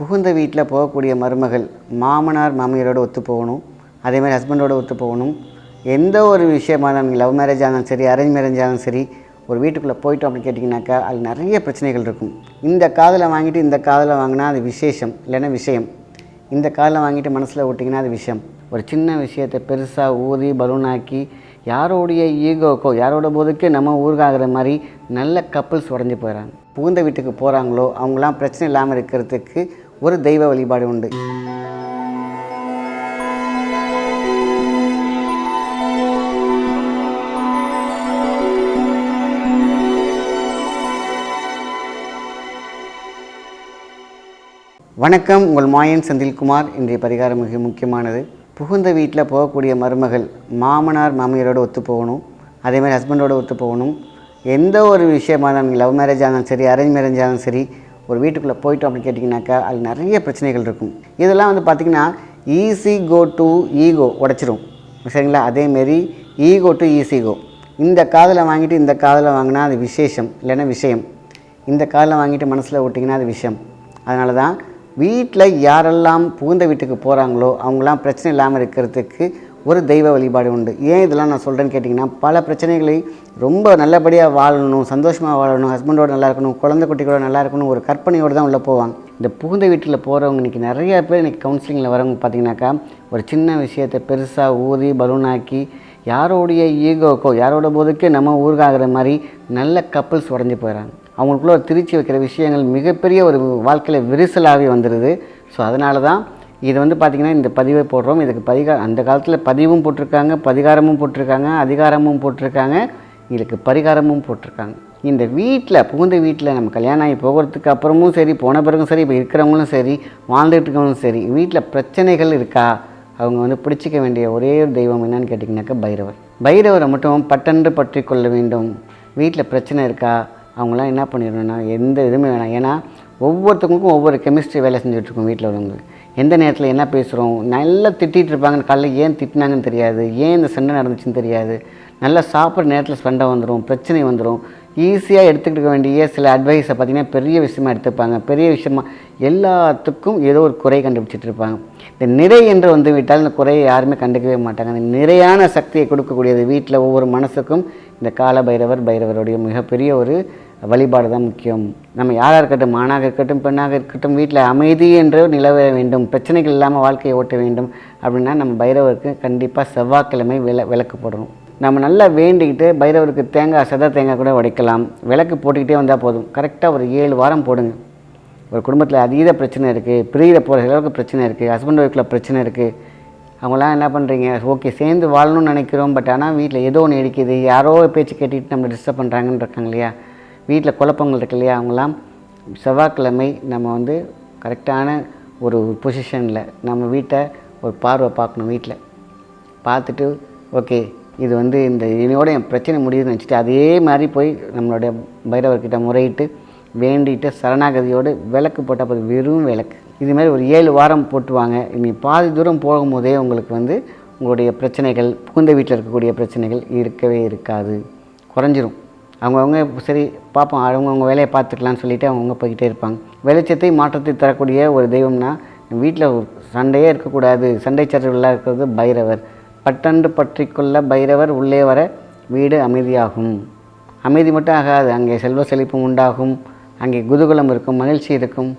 புகுந்த வீட்டில் போகக்கூடிய மருமகள் மாமனார் மாமியாரோடு ஒத்து போகணும். அதே மாதிரி ஒத்து போகணும். எந்த ஒரு விஷயமா இருந்தாலும் லவ் மேரேஜ் ஆனாலும் சரி அரேஞ்ச் மேரேஜ் ஆனாலும் சரி ஒரு வீட்டுக்குள்ளே போயிட்டோம் அப்படின்னு கேட்டிங்கனாக்கா அதில் நிறைய பிரச்சனைகள் இருக்கும். இந்த காதலை வாங்கிட்டு இந்த காதலை வாங்கினா அது விசேஷம் இல்லைன்னா விஷயம். இந்த காதலை வாங்கிட்டு மனசில் விட்டிங்கன்னா அது விஷயம். ஒரு சின்ன விஷயத்தை பெருசாக ஊதி பலூனாக்கி யாரோடைய ஈகோக்கோ யாரோட போதுக்கு நம்ம ஊருக்காகிற மாதிரி நல்ல கப்புள்ஸ் உடஞ்சி போயிடறாங்க. புகுந்த வீட்டுக்கு போகிறாங்களோ அவங்களாம் பிரச்சனை இல்லாமல் இருக்கிறதுக்கு ஒரு தெய்வ வழிபாடு உண்டு. வணக்கம் உங்கள் மாயன் செந்தில்குமார். இன்றைய பரிகாரம் மிக முக்கியமானது. புகுந்த வீட்டில் போகக்கூடிய மருமகள் மாமனார் மாமியாரோட ஒத்து போகணும். அதே மாதிரி ஹஸ்பண்டோட ஒத்து போகணும். எந்த ஒரு விஷயமா இருந்தாலும் லவ் மேரேஜ் ஆனாலும் சரி அரேஞ்ச் மேரேஜ் ஆனாலும் சரி ஒரு வீட்டுக்குள்ளே போயிட்டோம் அப்படின்னு கேட்டிங்கனாக்கா அதில் நிறைய பிரச்சனைகள் இருக்கும். இதெல்லாம் வந்து பார்த்திங்கன்னா ஈஸி கோ டு ஈகோ உடச்சிரும். சரிங்களா? அதேமாரி ஈகோ டு ஈஸிகோ இந்த காதலை வாங்கிட்டு இந்த காதலை வாங்கினா அது விசேஷம் இல்லைன்னா விஷயம். இந்த காதலை வாங்கிட்டு மனசில் விட்டிங்கன்னா அது விஷயம். அதனால தான் வீட்டில் யாரெல்லாம் புகுந்த வீட்டுக்கு போகிறாங்களோ அவங்களாம் பிரச்சனை இல்லாமல் இருக்கிறதுக்கு ஒரு தெய்வ வழிபாடு உண்டு. ஏன் இதெல்லாம் நான் சொல்கிறேன்னு கேட்டிங்கன்னா பல பிரச்சனைகளை ரொம்ப நல்லபடியாக வாழணும் சந்தோஷமாக வாழணும் ஹஸ்பண்டோட நல்லா இருக்கணும் குழந்தை குட்டிகளோட நல்லா இருக்கணும் ஒரு கற்பனையோடு தான் உள்ளே போவாங்க. இந்த புகுந்த வீட்டில் போகிறவங்க இன்றைக்கி நிறைய பேர் இன்றைக்கி கவுன்சிலிங்கில் வரவங்க பார்த்தீங்கன்னாக்கா ஒரு சின்ன விஷயத்தை பெருசாக ஊதி பலூனாக்கி யாரோடைய ஈகோக்கோ யாரோட போதுக்கு நம்ம ஊருக்காகிற மாதிரி நல்ல கப்புள்ஸ் உடஞ்சி போயிடறாங்க அவங்களுக்குள்ள ஒரு திருச்சி வைக்கிற விஷயங்கள் மிகப்பெரிய ஒரு வாழ்க்கையில் விரிசலாகவே வந்துடுது ஸோ அதனால தான் இது வந்து பார்த்திங்கன்னா இந்த பதிவை போடுறோம். இதுக்கு பதிகா அந்த காலத்தில் பதிவும் போட்டிருக்காங்க பதிகாரமும் போட்டிருக்காங்க அதிகாரமும் போட்டிருக்காங்க இதுக்கு பரிகாரமும் போட்டிருக்காங்க. இந்த வீட்டில் புகுந்த வீட்டில் நம்ம கல்யாணம் ஆகி போகிறதுக்கு அப்புறமும் சரி போன பிறகும் சரி இப்போ இருக்கிறவங்களும் சரி வாழ்ந்துட்டு இருக்கவங்களும் சரி வீட்டில் பிரச்சனைகள் இருக்கா? அவங்க வந்து பிடிச்சிக்க வேண்டிய ஒரே ஒரு தெய்வம் என்னன்னு கேட்டிங்கனாக்கா பைரவர். பைரவரை மட்டும் பட்டென்று பற்றி கொள்ள வேண்டும். வீட்டில் பிரச்சனை இருக்கா? அவங்களாம் என்ன பண்ணிடணும்னா எந்த இதுவுமே வேணாம். ஏன்னா ஒவ்வொருத்தவங்களுக்கும் ஒவ்வொரு கெமிஸ்ட்ரி வேலை செஞ்சுட்ருக்கோம் வீட்டில் உள்ளவங்க. எந்த நேரத்தில் என்ன பேசுகிறோம் நல்லா திட்டிகிட்டு இருப்பாங்க காலையில் ஏன் திட்டினாங்கன்னு தெரியாது. ஏன் இந்த சண்டை நடந்துச்சுன்னு தெரியாது. நல்லா சாப்பிட்ற நேரத்தில் சண்டை வந்துடும் பிரச்சனை வந்துடும் ஈஸியாக எடுத்துக்கிட்டு வேண்டிய சில அட்வைஸை பார்த்திங்கன்னா பெரிய விஷயமா எடுத்துப்பாங்க. பெரிய விஷயமா எல்லாத்துக்கும் ஏதோ ஒரு குறை கண்டுபிடிச்சிட்டு இருப்பாங்க. இந்த நிறை என்று வந்து விட்டால் இந்த குறையை யாருமே கண்டுக்கவே மாட்டாங்க. அந்த நிறையான சக்தியை கொடுக்கக்கூடியது வீட்டில் ஒவ்வொரு மனசுக்கும் இந்த கால பைரவர் பைரவருடைய மிகப்பெரிய ஒரு வழிபாடு தான் முக்கியம். நம்ம யாராக இருக்கட்டும் ஆணாக இருக்கட்டும் பெண்ணாக இருக்கட்டும் வீட்டில் அமைதி என்று நிலவ வேண்டும் பிரச்சனைகள் இல்லாமல் வாழ்க்கையை ஓட்ட வேண்டும் அப்படின்னா நம்ம பைரவருக்கு கண்டிப்பாக செவ்வாய்க்கிழமை விள விளக்கு போடணும். நம்ம நல்லா வேண்டிக்கிட்டு பைரவருக்கு தேங்காய் சத தேங்காய் கூட உடைக்கலாம். விளக்கு போட்டுக்கிட்டே வந்தால் போதும். கரெக்டாக ஒரு ஏழு வாரம் போடுங்க. ஒரு குடும்பத்தில் அதீத பிரச்சனை இருக்குது பிரியிற போகிற அளவுக்கு பிரச்சனை இருக்குது ஹஸ்பண்ட் ஒய்ஃபில் பிரச்சனை இருக்குது அவங்களாம் என்ன பண்ணுறீங்க ஓகே சேர்ந்து வாழணும்னு நினைக்கிறோம். பட் ஆனால் வீட்டில் ஏதோ ஒன்று இடிக்குது யாரோ பேச்சு கேட்டுட்டு நம்ம டிஸ்டர்ப் பண்ணுறாங்கன்னு இருக்காங்க இல்லையா? வீட்டில் குழப்பங்கள் இருக்கு இல்லையா? அவங்களாம் செவ்வாய்க்கிழமை நம்ம வந்து கரெக்டான ஒரு பொசிஷனில் நம்ம வீட்டை ஒரு பார்வை பார்க்கணும் வீட்டில் பார்த்துட்டு ஓகே இது வந்து இந்த என்னோட என் பிரச்சனை முடியுதுன்னு நினச்சிட்டு அதே மாதிரி போய் நம்மளுடைய பைரவர்கிட்ட முறையிட்டு வேண்டிட்டு சரணாகதியோடு விளக்கு போட்டால் போதும் வெறும் விளக்கு. இது மாதிரி ஒரு ஏழு வாரம் போட்டுவாங்க. இனி பாதி தூரம் போகும்போதே உங்களுக்கு வந்து உங்களுடைய பிரச்சனைகள் புகுந்த வீட்டில் இருக்கக்கூடிய பிரச்சனைகள் இருக்கவே இருக்காது. குறைஞ்சிரும். அவங்கவுங்க சரி பார்ப்போம். அவங்கவுங்க வேலையை பார்த்துக்கலாம்னு சொல்லிட்டு அவங்கவுங்க போய்கிட்டே இருப்பாங்க. வெளிச்சத்தை மாற்றத்தை தரக்கூடிய ஒரு தெய்வம்னா வீட்டில் சண்டையே இருக்கக்கூடாது. சண்டை சச்சரவுலாம் இருக்கிறது பைரவர். பட்டன்று பற்றிக்கொள்ள பைரவர் உள்ளே வர வீடு அமைதியாகும். அமைதி மட்டும் ஆகாது. அங்கே செல்வ செழிப்பும் உண்டாகும். அங்கே குதூகலம் இருக்கும். மகிழ்ச்சி இருக்கும்.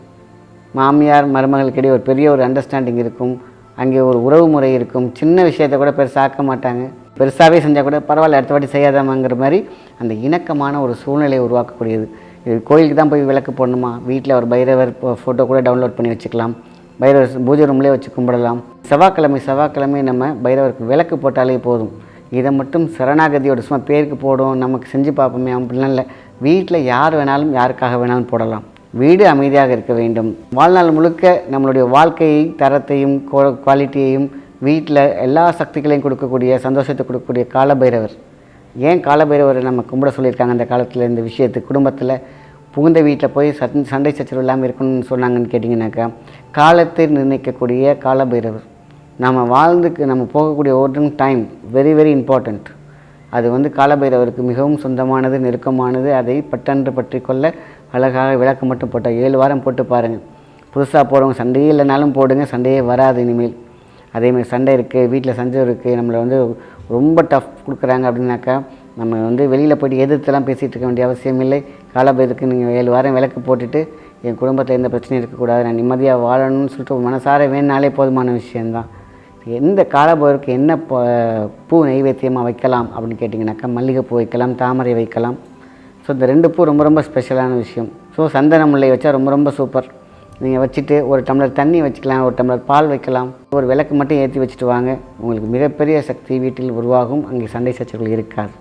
மாமியார் மருமகளுக்கிடையே ஒரு பெரிய ஒரு அண்டர்ஸ்டாண்டிங் இருக்கும். அங்கே ஒரு உறவு முறை இருக்கும். சின்ன விஷயத்தை கூட பெருசாக்க மாட்டாங்க. பெருசாகவே செஞ்சால் கூட பரவாயில்ல அடுத்த வாட்டி செய்யாதாமாங்கிற மாதிரி அந்த இணக்கமான ஒரு சூழ்நிலையை உருவாக்கக்கூடியது. இது கோயிலுக்கு தான் போய் விளக்கு போடணுமா? வீட்டில் ஒரு பைரவர் ஃபோட்டோ கூட டவுன்லோட் பண்ணி வச்சுக்கலாம். பைரவர் பூஜை ரூம்லேயே வச்சு கும்பிடலாம். செவ்வாய்க்கிழமை செவ்வாய்க்கிழமை நம்ம பைரவருக்கு விளக்கு போட்டாலே போதும். இதை மட்டும் சரணாகதியோட சும்மா பேருக்கு போடும் நமக்கு செஞ்சு பார்ப்போமே அப்படிலாம் இல்லை. வீட்டில் யார் வேணாலும் யாருக்காக வேணாலும் போடலாம். வீடு அமைதியாக இருக்க வேண்டும். வாழ்நாள் முழுக்க நம்மளுடைய வாழ்க்கையை தரத்தையும் குவாலிட்டியையும் வீட்டில் எல்லா சக்திகளையும் கொடுக்கக்கூடிய சந்தோஷத்தை கொடுக்கக்கூடிய காலபைரவர். ஏன் காலபைரவரை நம்ம கும்பிட சொல்லியிருக்காங்க அந்த காலத்தில் இந்த விஷயத்து குடும்பத்தில்? புகுந்த வீட்டில் போய் சத் சண்டை சச்சரவு இல்லாமல் இருக்கணும்னு சொன்னாங்கன்னு கேட்டிங்கனாக்கா காலத்தை நிர்ணயிக்கக்கூடிய காலபைரவர். நம்ம வாழ்ந்துக்கு நம்ம போகக்கூடிய ஒரு டைம் வெரி வெரி இம்பார்ட்டண்ட் அது வந்து காலபைரவருக்கு மிகவும் சொந்தமானது நெருக்கமானது அதை பட்டன்று பற்றி கொள்ள அழகாக விளக்கம் மட்டும் போட்டால் ஏழு வாரம் போட்டு பாருங்கள் புதுசாக போடுறவங்க சண்டையே இல்லைனாலும் போடுங்க சண்டையே வராது இனிமேல். அதேமாதிரி சண்டை இருக்குது வீட்டில் சஞ்சம் இருக்குது நம்மளை வந்து ரொம்ப டஃப் கொடுக்குறாங்க அப்படின்னாக்கா நம்ம வந்து வெளியில் போயிட்டு எதிர்த்துலாம் பேசிகிட்டு இருக்க வேண்டிய அவசியம் இல்லை. காலபயத்துக்கு நீங்கள் ஏழு வாரம் விளக்கு போட்டுட்டு என் குடும்பத்தில் எந்த பிரச்சனையும் இருக்கக்கூடாது. நான் நிம்மதியாக வாழணும்னு சொல்லிட்டு மனசார வேணாலே போதுமான விஷயந்தான் எந்த காலபோருக்கு என்ன ப- பூ நைவேத்தியமாக வைக்கலாம் அப்படின்னு கேட்டிங்கனாக்கா மல்லிகைப்பூ வைக்கலாம் தாமரை வைக்கலாம். ஸோ இந்த ரெண்டு பூ ரொம்ப ரொம்ப ஸ்பெஷலான விஷயம். ஸோ சந்தன முல்லை வச்சா ரொம்ப ரொம்ப சூப்பர் நீங்கள் வச்சுட்டு ஒரு டம்ளர் தண்ணி வச்சுக்கலாம் ஒரு டம்ளர் பால் வைக்கலாம். ஒரு விளக்கு மட்டும் ஏற்றி வச்சுட்டு வாங்க. உங்களுக்கு மிகப்பெரிய சக்தி வீட்டில் உருவாகும். அங்கே சண்டை சச்சரவுகள் இருக்காது.